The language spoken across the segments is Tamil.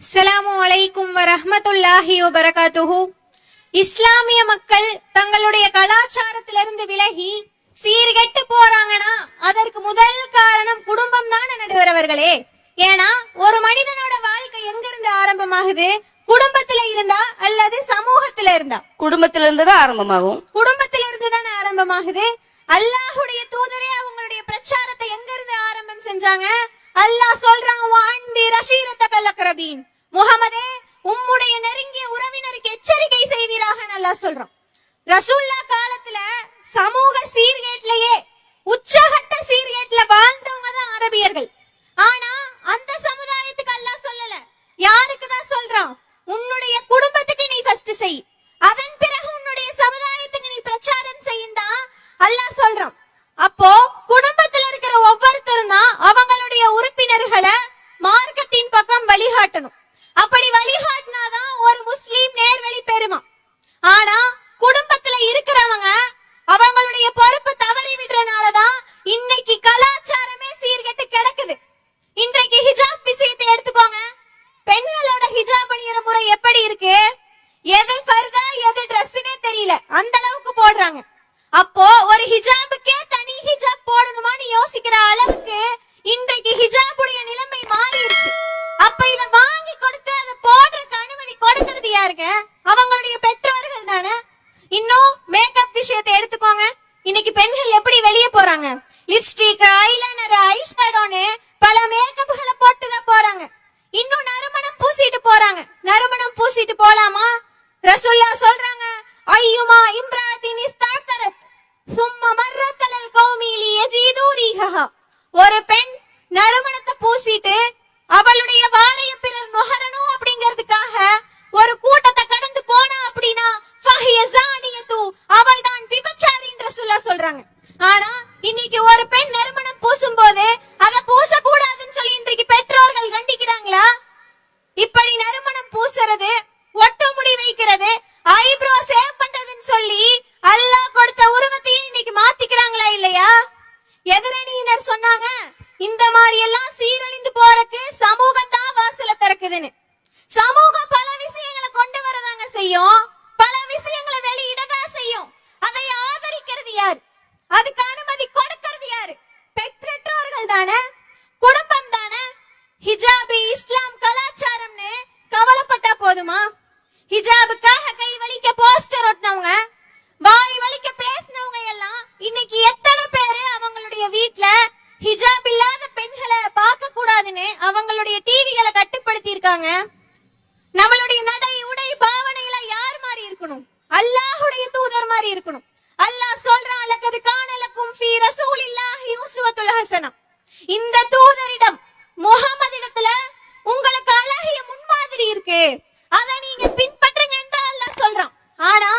அஸ்ஸலாமு அலைக்கும் வரஹ்மத்துல்லாஹி வபரகாத்துஹு. இஸ்லாமிய மக்கள் தங்களுடைய கலாச்சாரத்திலிருந்து விலகி சீர்கெட்டு போறாங்கன்னா அதற்கு முதல் காரணம் குடும்பம் தானே நடுவரவர்களே. ஏன்னா ஒரு மனிதனோட வாழ்க்கை எங்க இருந்து ஆரம்பமாகுது? குடும்பத்துல இருந்தா அல்லது சமூகத்துல இருந்தா? குடும்பத்தில இருந்து தான் ஆரம்பமாகும். குடும்பத்துல இருந்து தானே ஆரம்பமாகுது? அல்லாஹுடைய தூதரே அவங்களுடைய பிரச்சாரத்தை எங்க இருந்து ஆரம்பம் செஞ்சாங்க? அல்லாஹ் சொல்றான் வாண்டி ரஷீரத்த முகமதே உம்முடைய நெருங்கிய உறவினருக்கு எச்சரிக்கை செய்வீராக நல்லா சொல்றான். ரசூல்லா காலத்துல சமூக சீர்கேட்லயே உச்சகட்ட சீர்கேட்ல வாழ்ந்தவங்க தான் அரபியர்கள். ஆனா அந்த சமுதாயத்தை அல்லாஹ் சொல்லல யாருக்கு தான் சொல்றான் உன்னுடைய குடும்பத்துக்கு நீ ஃபர்ஸ்ட் செய் அதன் பிறகு உன்னுடைய சமுதாயத்துக்கு நீ பிரச்சாரம் செய்யுண்டா அல்லாஹ் சொல்றான் அப்போ குடும்பத்துல இருக்கிற ஒவ்வொருத்தரும் தான் அவங்களுடைய உறுப்பினர்களை மார்க்கத்தின் பக்கம் வழிகாட்டணும் அப்படி வழிகாட்டினாதான் ஒரு முஸ்லீம் நேர்வழி பெறுமா ஆனா குடும்பத்துல இருக்கிறவங்க அவங்களுடைய பொறுப்பு தவறி விடுறனாலதான் இன்னைக்கு கலாச்சாரமே சீர்கெட்டு கிடக்குது இன்றைக்கு ஹிஜாப் விஷயத்தை எடுத்துக்கோங்க பெண்களோட ஹிஜாப் அணியிற முறை எப்படி இருக்கு எது ஃபர்தா எது ட்ரெஸ்னே தெரியல அந்த அளவுக்கு போடுறாங்க. அப்போ ஒரு ஹிஜாபுக்கே தனி ஹிஜாப் போடணுமான்னு யோசிக்கிற அளவுக்கு இன்றைக்கு ஹிஜாபுடைய நிலைமை மாறிடுச்சு. அப்ப இத வாங்கி கொடுத்து அதை போடுறதுக்கு அனுமதி கொடுக்கறது யாருங்க அவங்களுடைய பெற்றோர்கள் தானே இன்னும் மேக்கப் விஷயத்தை எடுத்துக்கோங்க இன்னைக்கு பெண்கள் எப்படி வெளியே போறாங்க லிப்ஸ்டிக் ஐலைனர் ஐஷேடோன்னு பல மேக்கப்களை போட்டு தான் போறாங்க இன்னும் நறுமணம் பூசிட்டு போறாங்க நறுமணம் பூசிட்டு போலாமா ரசூல்லா சொல்றாங்க ஐயுமா இம்ராத்தின் இஸ்தாத்தரத் சும்மா மர்ரத்தலல் கௌமிலி யஜீது ரீஹஹா ஒரு பெண் நறுமணத்தை பூசிட்டு அவளுடைய வாடைய பிறர் நுகரணும் அப்படிங்கிறதுக்காக ஒரு கூட்டத்தை கடந்து போனா அப்படின்னா ஃபஹிய ஜானியத்து அவள் தான் விபச்சாரின்ற சொல்ல சொல்றாங்க ஆனா இன்னைக்கு ஒரு பெண் நறுமணம் பூசும் போது அதை பூச கூடாதுன்னு சொல்லி இன்றைக்கு பெற்றோர்கள் கண்டிக்கிறாங்களா இப்படி நறுமணம் பூசுறது ஒட்டு முடி வைக்கிறது ஐப்ரோ சேவ் பண்றதுன்னு சொல்லி அல்லாஹ் கொடுத்த உருவத்தையும் இன்னைக்கு மாத்திக்கிறாங்களா இல்லையா எதிரணியினர் சொன்னாங்க இந்த மாதிரி எல்லாம் சீரழிந்து போறக்கு சமூகம் தான் வாசல திறக்குதுன்னு. சமூகம் பல விஷயங்களை கொண்டு வரதாங்க செய்யும். பல விஷயங்களை வெளியிடதான் செய்யும். அதை ஆதரிக்கிறது யார்? அதுக்கு அனுமதி கொடுக்கிறது யாரு? பெற்றோர்கள் தானே? ஹிஜாப் இல்லாத பெண்களை பார்க்க கூடாதுன்னு அவங்களுடைய டிவிகளை கட்டுப்படுத்தி இருக்காங்க நம்மளுடைய நடை உடை பாவனையில யார் மாதிரி இருக்கணும்? அல்லாஹுடைய தூதர் மாதிரி இருக்கணும். அல்லாஹ் சொல்றான் லக்கது காணலக்கும் ஃபீ ரசூலில்லாஹி உஸ்வத்துல் ஹஸனா இந்த தூதரிடம் முகமதிடத்துல உங்களுக்கு அழகிய முன்மாதிரி இருக்கு. அத நீங்க பின்பற்றுங்கன்னு அல்லாஹ் சொல்றான். ஆனா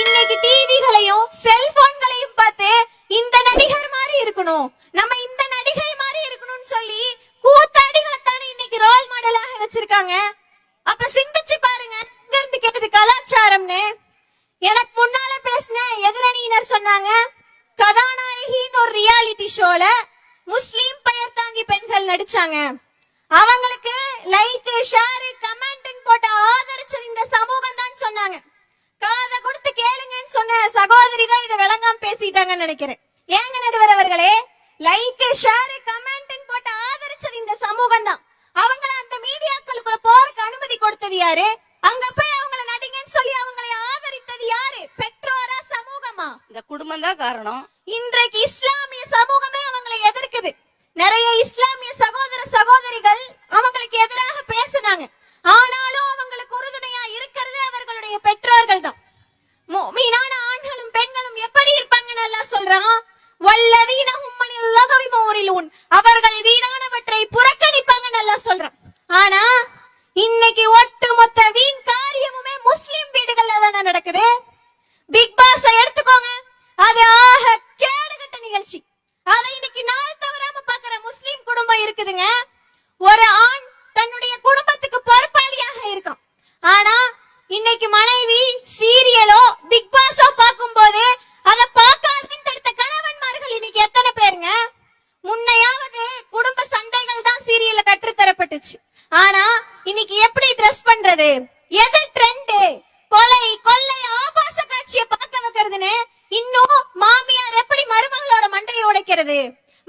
இன்னைக்கு டிவிகளையும் செல்போன்களையும் பார்த்து இந்த நடிகர் மாதிரி இருக்கணும். நம்ம வச்சிருக்காங்க. அப்ப சிந்திச்சு பாருங்க. இங்க இருந்து கேட்டது கலாச்சாரம்னு. எனக்கு முன்னால பேசின எதிரணியினர் சொன்னாங்க கதாநாயகின்னு ஒரு ரியாலிட்டி ஷோல முஸ்லீம் பெயர் தாங்கி பெண்கள் நடிச்சாங்க. அவங்களுக்கு லைக் ஷேர் கமெண்ட் போட்டு ஆதரிச்சது இந்த சமூகம் தான் சொன்னாங்க. காத கொடுத்து கேளுங்கன்னு சொன்ன சகோதரி தான் இதை விளங்காம பேசிட்டாங்கன்னு நினைக்கிறேன். ஏங்க நடுவர் அவர்களே? லைக் ஷேர் கமெண்ட் போட்டு ஆதரிச்சது இந்த சமூகம் தான் அவங்கள அந்த மீடியாக்களுக்குள்ள போறதுக்கு கொடுத்தது யாரு? அங்க போய் அவங்கள நடிங்கன்னு சொல்லி அவங்களை ஆதரித்தது யாரு? பெற்றோரா சமூகமா? இந்த குடும்பம் தான் காரணம். இன்றைக்கு இஸ்லாமிய சமூகமே அவங்களை எதிர்க்குது. நிறைய இஸ்லாமிய சகோதர சகோதரிகள் அவங்களுக்கு எதிராக பேசுனாங்க. ஆனாலும் அவங்களுக்கு உறுதுணையா இருக்கிறது அவர்களுடைய பெற்றோர்கள் தான். ஆண்களும் பெண்களும் எப்படி இருப்பாங்கன்னு அல்லாஹ் சொல்றான்? வல்லதீன ஹும்மனில் லகவி மௌரிலூன் அவர்கள் வீணானவற்றை புறக்கணிப்பாங்கன்னு அல்லாஹ் சொல்றான் ஆனா இன்னைக்கு ஒட்டுமொத்த வீண் காரியமுமே முஸ்லிம் வீடுகள்ல தானே நடக்குது? பிக் பாஸ் எடுத்துக்கோங்க. அது ஆக கேடுகட்ட நிகழ்ச்சி அதை இன்னைக்கு நாள் தவறாம பாக்குற முஸ்லிம் குடும்பம் ட்ரெஸ் எது ட்ரெண்ட் கொலை கொள்ளை ஆபாச காட்சியை பார்க்க வைக்கிறதுன்னு இன்னும் மாமியார் எப்படி மருமகளோட மண்டையை உடைக்கிறது?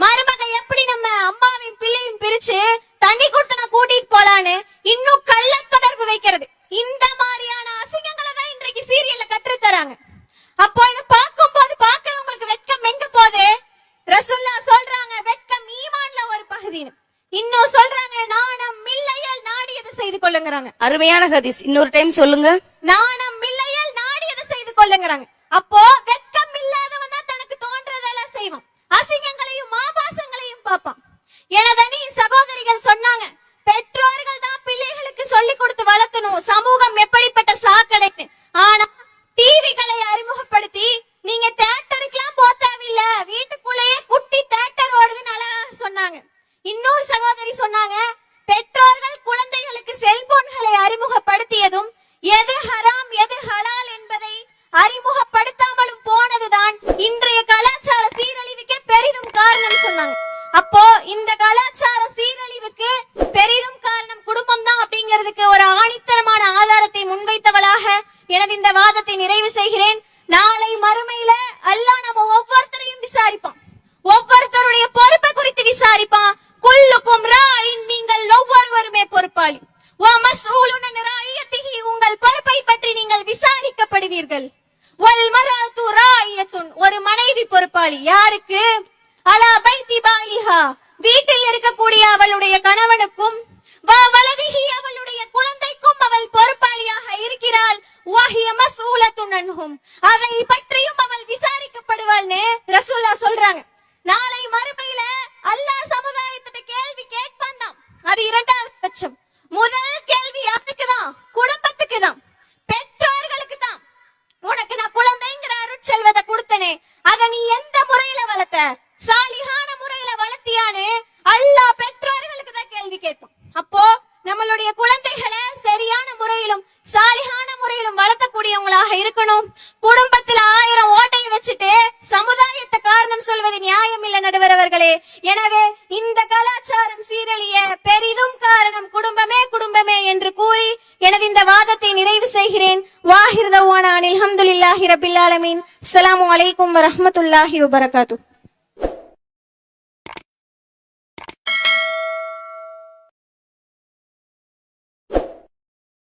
மருமக எப்படி நம்ம அம்மாவையும் பிள்ளையும் பிரிச்சு தண்ணி கொடுத்து நான் கூட்டிட்டு போலான்னு இன்னும் கள்ள தொடர்பு வைக்கிறது. இந்த மாதிரியான அசிங்கங்களை தான் இன்றைக்கு சீரியல்ல கற்றுத்தராங்க. அப்போ அருமையான ஹதீஸ். இன்னொரு டைம் சொல்லுங்க. நான் மில்லையல் நாடியது செய்து கொள்ளுங்கறாங்க அப்போ வெட்கம் இல்லாதவன் தான் தனக்கு தோன்றதெல்லாம் செய்வான் அசிங்கங்களையும் ஆபாசங்களையும் பார்ப்பான் எனதனி சகோதரிகள் சொன்னாங்க பெற்றோர்கள் தான் பிள்ளைகளுக்கு சொல்லி கொடுத்து வளர்த்தணும் சமூகம் எப்படிப்பட்ட சாக்கடைன்னு ஆனா டிவிகளை அறிமுகப்படுத்தி நீங்க தேட்டருக்குலாம் போக தேவையில்ல வீட்டுக்குள்ளேயே குட்டி தேட்டர் ஓடுதுன்னு அழகா சொன்னாங்க இன்னொரு சகோதரி சொன்னாங்க பெற்றோர்கள் குழந்தைகளுக்கு செல்போன்களை அறிமுகப்படுத்தியதும் எது ஹராம் எது ஹலால் என்பதை அறிமுகப்படுத்தாமலும் போனதுதான் இன்றைய கலாச்சார சீரழிவுக்கே பெரிதும் காரணம் சொன்னாங்க அப்போ இந்த கலாச்சார சீரழிவுக்கு பெரிதும் காரணம் குடும்பம் தான் அப்படிங்கிறதுக்கு ஒரு ஆணித்தரமான ஆதாரத்தை முன்வைத்தவளாக எனது இந்த நிறைவு செய்கிறேன். நாளை மறுமையில அல்லா நம்ம ஒவ்வொருத்தரையும் விசாரிப்பான். ஒவ்வொருத்தருடைய பொறுப்பை குறித்து விசாரிப்பான். குல்லுக்கும் ராயின் நீங்கள் ஒவ்வொருவருமே பொறுப்பாளி. உங்கள் பொறுப்பை பற்றி நீங்கள் விசாரிக்கப்படுவீர்கள். ஒரு மனைவி பொறுப்பாளி. யாருக்கு? அலா பைத்தி பாலிஹா. வீட்டில் இருக்கக்கூடிய அவளுடைய கணவனுக்கும் அவளுடைய குழந்தைக்கும் அவள் பொறுப்பாளியாக இருக்கிறாள். அதை பற்றியும் அவள் விசாரிக்கப்படுவாள்னு ரசூலா சொல்றாங்க. நாளை மறுமையில அல்லாஹ் சமுதாயத்திட்ட கேள்வி கேட்பான் தான் அது இரண்டாவது பட்சம். முதல் கேள்வி யாருக்கு தான் குடும்பத்துக்கு தான் வளர்த்தக்கூடியவங்களாக இருக்கணும். குடும்பத்தில் ஆயிரம் ஓட்டை வச்சுட்டு சமுதாயத்தை காரணம் சொல்வது நியாயம் இல்ல நடுவர் அவர்களே. எனவே இந்த கலாச்சாரம் சீரழிய பெரிதும் காரணம் குடும்பமே குடும்பமே என்று கூறி எனது இந்த வாதத்தை நிறைவு செய்கிறேன். வாஹிர் தவானா. அனில் அல்ஹம்துலில்லாஹி ரபில் ஆலமீன். அஸ்ஸலாமு அலைக்கும் வரமத்துல்லாஹி வபரகாத்துஹு.